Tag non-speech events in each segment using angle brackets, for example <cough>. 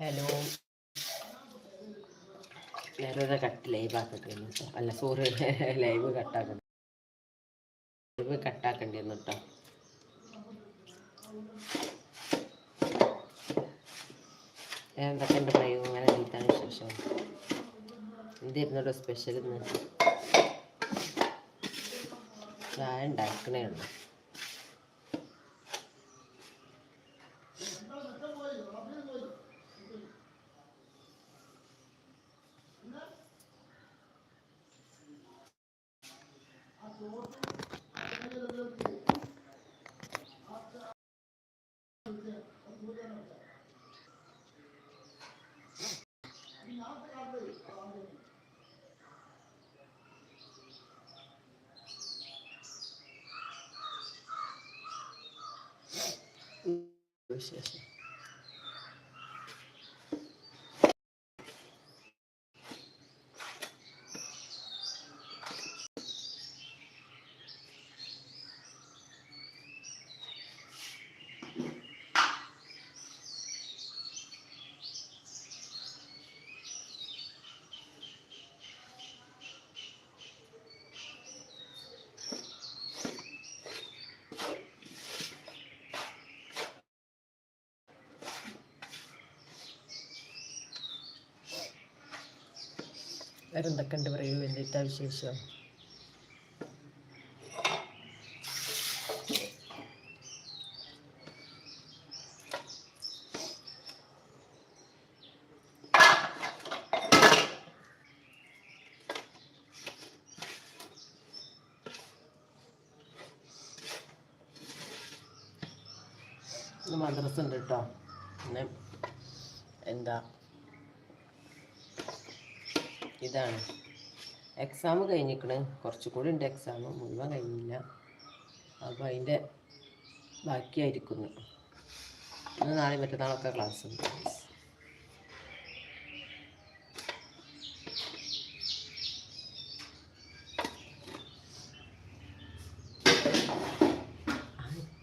Hello. വേറെ cut live ആക്കട്ടെന്ന് കേട്ടോ അല്ല സോറി ലൈവ് കട്ടാക്കണം ലൈവ് കട്ടാക്കണ്ടിരുന്നു കേട്ടോ എന്തൊക്കെ എന്റെ പറയൂ? അങ്ങനെ നീട്ടാൻ വിശേഷം? എന്തായിരുന്നു സ്പെഷ്യൽ ഇന്ന്? ചായ ഉണ്ടാക്കണേ ഉള്ളൂ വിശേഷം വേറെ എന്തൊക്കെ ഉണ്ട് പറയൂ എന്തിട്ടാ വിശേഷം ഇന്ന് മദ്രസ ഉണ്ട് കേട്ടോ. പിന്നെ എന്താ? ഇതാണ്. എക്സാം കഴിഞ്ഞിക്കണ്. കുറച്ചുകൂടി ഉണ്ട് എക്സാം മുഴുവൻ കഴിഞ്ഞില്ല. അപ്പോൾ അതിന്റെ ബാക്കിയായിരിക്കുന്നു. ഇന്ന് നാളെ മറ്റന്നാളൊക്കെ ക്ലാസ് ഉണ്ട്.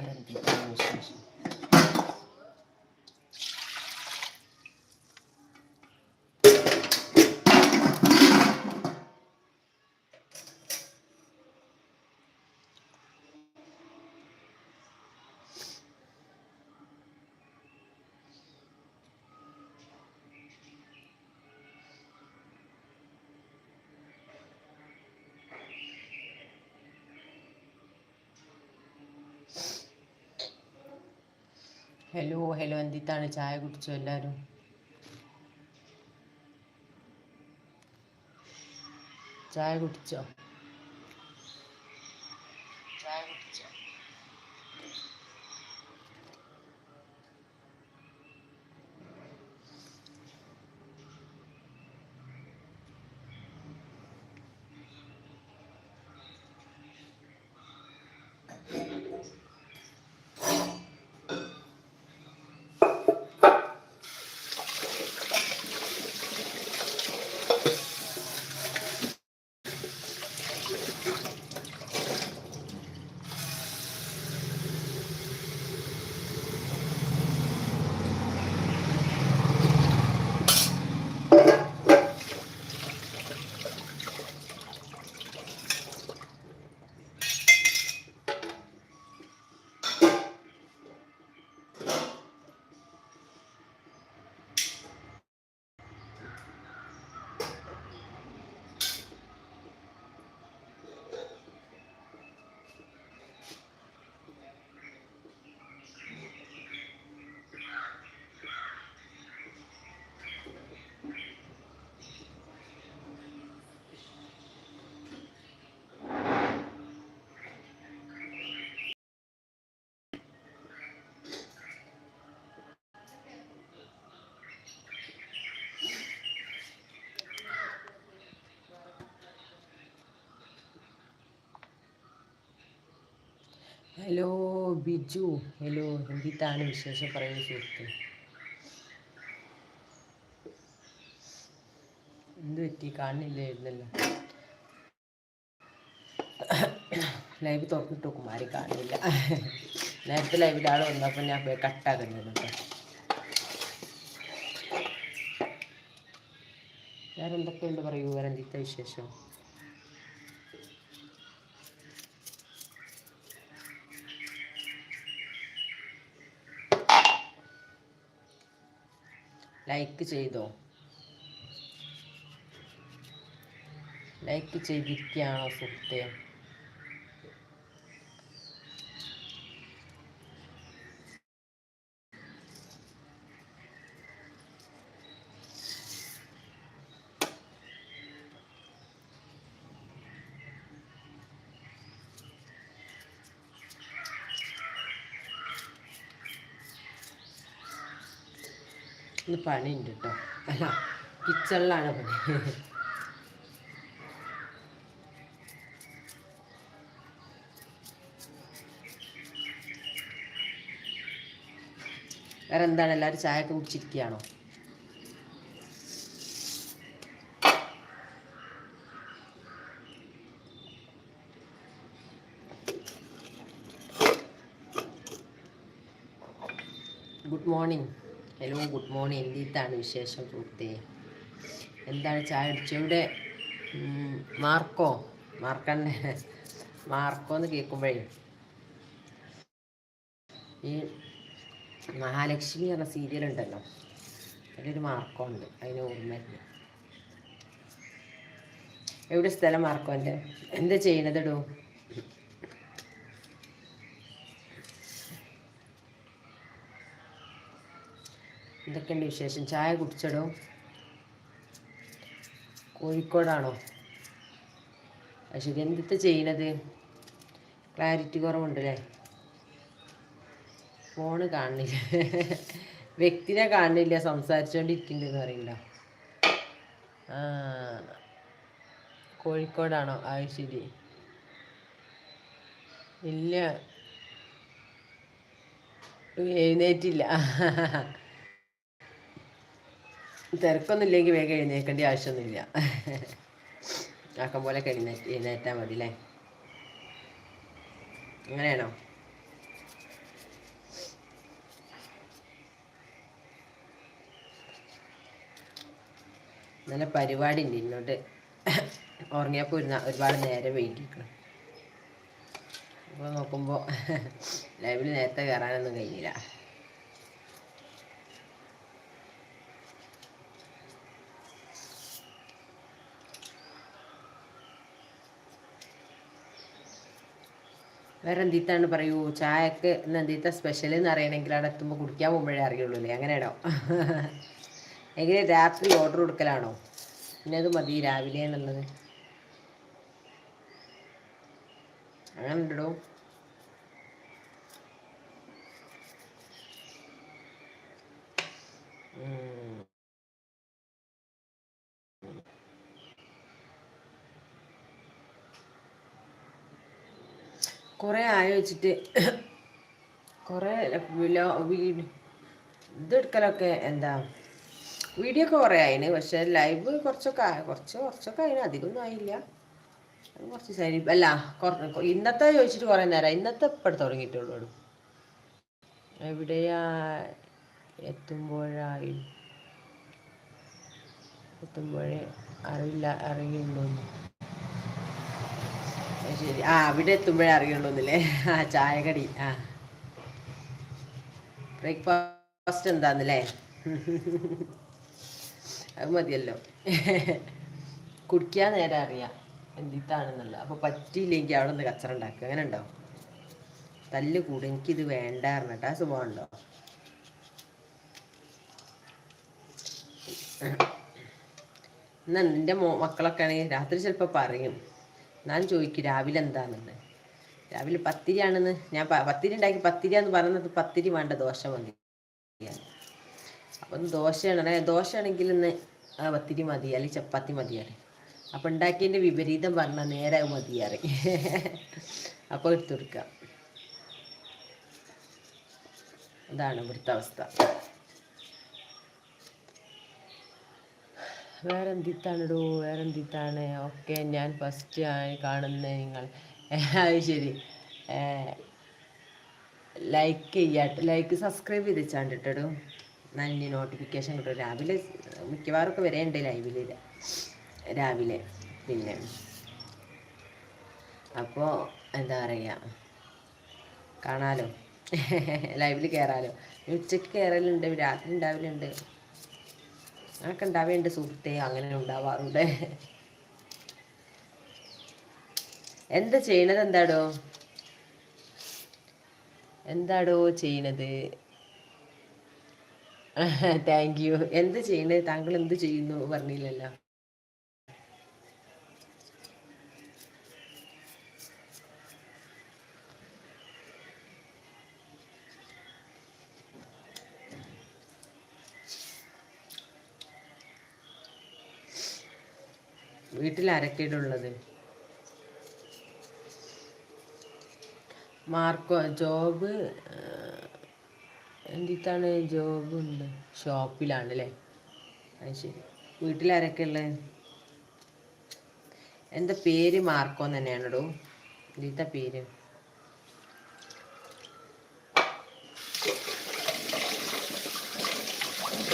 പറയും വേറെന്തിട്ടാണ് വിശേഷം ഹലോ ഹലോ എന്തിട്ടാണ് ചായ കുടിച്ചു എല്ലാവരും ചായ കുടിച്ചോ? ഹലോ ബിജു. ഹലോ എന്തിട്ടാണ് വിശേഷം? പറയുന്ന സുഹൃത്ത്. എന്ത് പറ്റി? കാണുന്നില്ലായിരുന്നല്ലോ ലൈവ് തുറന്നിട്ട് നോക്കും ആരും കാണില്ല. നേരത്തെ ലൈവിൽ ആൾ വന്നപ്പോൾ ഞാൻ കട്ടാക്കുന്നത് കേട്ടോ വേറെ എന്തൊക്കെയുണ്ട് പറയൂ വേറെ എന്തിട്ട വിശേഷം? ലൈക്ക് ചെയ്തോ? ലൈക്ക് ചെയ്തിരിക്കുകയാണോ സുഹൃത്തെ? ഇന്ന് പണിയുണ്ട് കേട്ടോ അല്ല കിച്ചണിലാണ് പണി. വേറെ എന്താണ്? എല്ലാവരും ചായ ഒക്കെ കുടിച്ചിരിക്കുകയാണോ? Good morning hello good morning. എന്തിട്ടാണ് വിശേഷം പൂർത്തി എന്താണ് ചായ മാർക്കോ മാർക്കണ്ണ മാർക്കോ? എന്ന് കേൾക്കുമ്പോഴേ. ഈ മഹാലക്ഷ്മി എന്ന സീരിയൽ ഉണ്ടല്ലോ. അതിലൊരു മാർക്കോ ഉണ്ട്. അതിന് ഓർമ്മയില്ല എവിടെ സ്ഥലം മാർക്കോ എന്റെ എന്താ ചെയ്യണത് ഇടൂ എന്തൊക്കെയുണ്ട് വിശേഷം? ചായ കുടിച്ചടോ? കോഴിക്കോടാണോ? പക്ഷേ ഇതെന്തിത്തെ ചെയ്യണത്? ക്ലാരിറ്റി കുറവുണ്ടല്ലേ? ഫോണ് കാണില്ല വ്യക്തിനെ കാണുന്നില്ല. സംസാരിച്ചുകൊണ്ടിരിക്കുന്നുണ്ടെന്ന് അറിയില്ല കോഴിക്കോടാണോ? അത് ശരി. ഇല്ല. എഴുന്നേറ്റില്ല. തിരക്കൊന്നും ഇല്ലെങ്കിൽ വേഗം എഴുന്നേക്കേണ്ട ആവശ്യമൊന്നുമില്ല. ആക്കം പോലെ എഴുന്നേറ്റ് എഴുന്നേറ്റാൽ മതി അല്ലേ അങ്ങനെയാണോ? നല്ല പരിപാടി ഉണ്ട് ഇന്നോട്ട് ഉറങ്ങിയപ്പോൾ ഇരുന്ന ഒരുപാട് നേരം വൈകിക്കണം അപ്പോൾ നോക്കുമ്പോൾ ലൈവിൽ നേരത്തെ കയറാനൊന്നും കഴിഞ്ഞില്ല. വേറെ എന്തിത്താണ് പറയൂ? ചായക്ക് ഇന്ന് എന്തീത്ത സ്പെഷ്യൽ എന്ന് അറിയണമെങ്കിൽ അവിടെ എത്തുമ്പോൾ കുടിക്കാൻ പോകുമ്പോഴേ അറിയുള്ളൂ അല്ലേ? അങ്ങനെ അങ്ങനെയാണോ? എങ്ങനെ രാത്രി ഓർഡർ കൊടുക്കലാണോ? പിന്നെ അത് മതി രാവിലെ എന്നുള്ളത് അങ്ങനെ ഉണ്ടോ കുറേ ആയ വെച്ചിട്ട് കുറേ ഇതെടുക്കലൊക്കെ എന്താ വീഡിയോ ഒക്കെ കുറേ ആയിന് പക്ഷെ ലൈവ് കുറച്ചൊക്കെ ആയി കുറച്ച് കുറച്ചൊക്കെ ആയിന് അധികമൊന്നും ആയില്ല. കുറച്ച് ശരി അല്ല ഇന്നത്തെ ചോദിച്ചിട്ട് കുറേ നേരം ഇന്നത്തെ ഇപ്പം തുടങ്ങിയിട്ടുള്ളൂ എവിടെയാ എത്തുമ്പോഴായി? എത്തുമ്പോഴേ അറിയില്ല അറിയുള്ളൂ. ശരി. ആ അവിടെ എത്തുമ്പോഴേ അറിയുള്ളൂന്നല്ലേ? ആ ചായകടി. ആ. ബ്രേക്ക്ഫാസ്റ്റ് എന്താന്നല്ലേ? അത് മതിയല്ലോ. കുടിക്കാൻ നേരം അറിയാം എന്തിത്താണെന്നല്ല അപ്പൊ പറ്റിയില്ലെങ്കിൽ അവിടെ നിന്ന് കച്ചറ ഉണ്ടാക്കുക അങ്ങനെ ഉണ്ടോ? തല്ല് കൂടെ. എനിക്കിത് വേണ്ട പറഞ്ഞിട്ട് ആ സുഖം ഉണ്ടോ എന്നാ നിന്റെ മോ മക്കളൊക്കെ ആണെങ്കിൽ രാത്രി ചിലപ്പോൾ പറയും. എന്നാലും ചോദിക്കും രാവിലെ എന്താണെന്ന്. രാവിലെ പത്തിരിയാണെന്ന് ഞാൻ പത്തിരി ഉണ്ടാക്കി പത്തിരി എന്ന് പറയുന്നത് പത്തിരി വേണ്ട ദോശ മതി. അപ്പം ദോശയാണ് ദോശയാണെങ്കിൽ ഇന്ന് പത്തിരി മതി അല്ലെങ്കിൽ ചപ്പാത്തി മതിയാണ് അപ്പം ഉണ്ടാക്കിയതിന്റെ വിപരീതം പറഞ്ഞാൽ നേരെ മതിയാറി അപ്പോൾ എടുത്തു കൊടുക്കാം. അതാണ് ഇവിടുത്തെ അവസ്ഥ. വേറെ എന്തിത്താണിടൂ വേറെ എന്തിത്താണ് ഓക്കെ ഞാൻ ഫസ്റ്റ് ആയി കാണുന്നത് നിങ്ങൾ. <laughs> അത് ശരി. ലൈക്ക് ചെയ്യാട്ട് ലൈക്ക് സബ്സ്ക്രൈബ് ചെയ്ത് വെച്ചാണ്ടിട്ടോ നല്ല നോട്ടിഫിക്കേഷൻ കിട്ടും. രാവിലെ മിക്കവാറും ഒക്കെ വരെയുണ്ട് ലൈവിൽ രാവിലെ പിന്നെ. അപ്പോൾ എന്താ പറയുക കാണാലോ. <laughs> ലൈവിൽ കയറാലോ ഉച്ചയ്ക്ക് കയറലുണ്ട് രാത്രി ഉണ്ടാവലുണ്ട് അങ്ങനൊക്കെ ഉണ്ടാവേണ്ട സുഹൃത്തെ? അങ്ങനെ ഉണ്ടാവാറുണ്ട്. എന്താ ചെയ്യണത് എന്താടോ? എന്താടോ ചെയ്യണത്? താങ്ക് യു എന്ത് ചെയ്യണത്? താങ്കൾ എന്ത് ചെയ്യുന്നു? പറഞ്ഞില്ലല്ലോ. വീട്ടിൽ ആരൊക്കെയുള്ളത് മാർക്കോ ജോബ് എന്തിത്താണ് ജോബ് ഉണ്ട്? ഷോപ്പിലാണ് അല്ലേ? അത് ശരി. വീട്ടിൽ ആരൊക്കെ ഉള്ളത് എന്റെ പേര് മാർക്കോ തന്നെയാണോ എന്തിത്ത പേര്?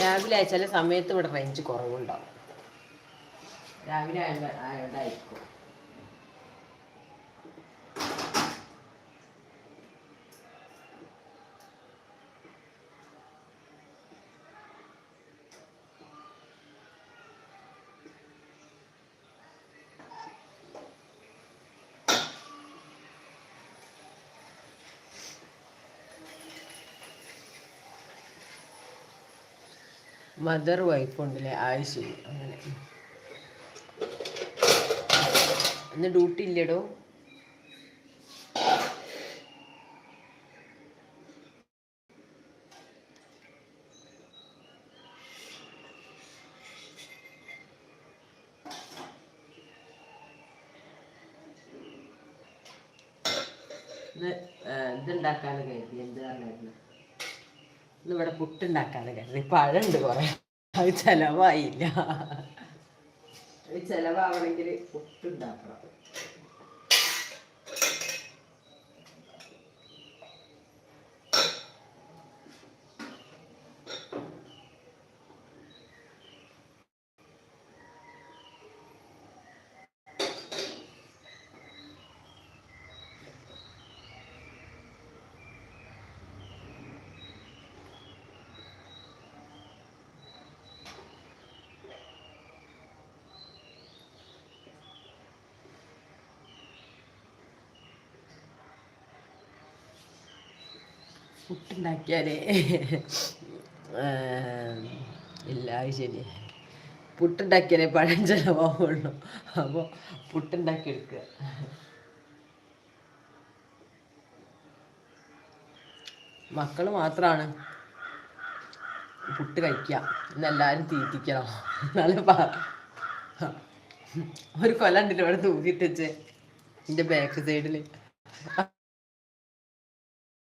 രാവിലെ ചില സമയത്ത് ഇവിടെ റേഞ്ച് കുറവുണ്ടാവും. രാവിലെ ആയോണ്ടായിരിക്കും. മദർ വൈഫ് ഉണ്ടല്ലേ? ആയുഷ് അങ്ങനെ. ഇന്ന് ഡ്യൂട്ടി ഇല്ലടോ. ഇന്ന് ഇവിടെ പുട്ടുണ്ടാക്കാതെ കരുതി. പഴമുണ്ട് കുറെ. അത് ചെലവായില്ല. ചെലവാവണമെങ്കിൽ പുട്ടുണ്ടാക്കണം പുട്ടുണ്ടാക്കിയാലേ. ഇല്ല ശരി പുട്ടുണ്ടാക്കിയാലേ പഴം ചിലവാവുള്ളൂ. അപ്പോൾ പുട്ടുണ്ടാക്കി എടുക്കുക മക്കൾ മാത്രമാണ് പുട്ട് കഴിക്കുക എന്നെല്ലാവരും തീറ്റിക്കണം. എന്നാലും ഒരു കൊല ഉണ്ടല്ലോ ഇവിടെ തൂക്കിട്ടിച്ച് എന്റെ ബാക്ക് സൈഡിൽ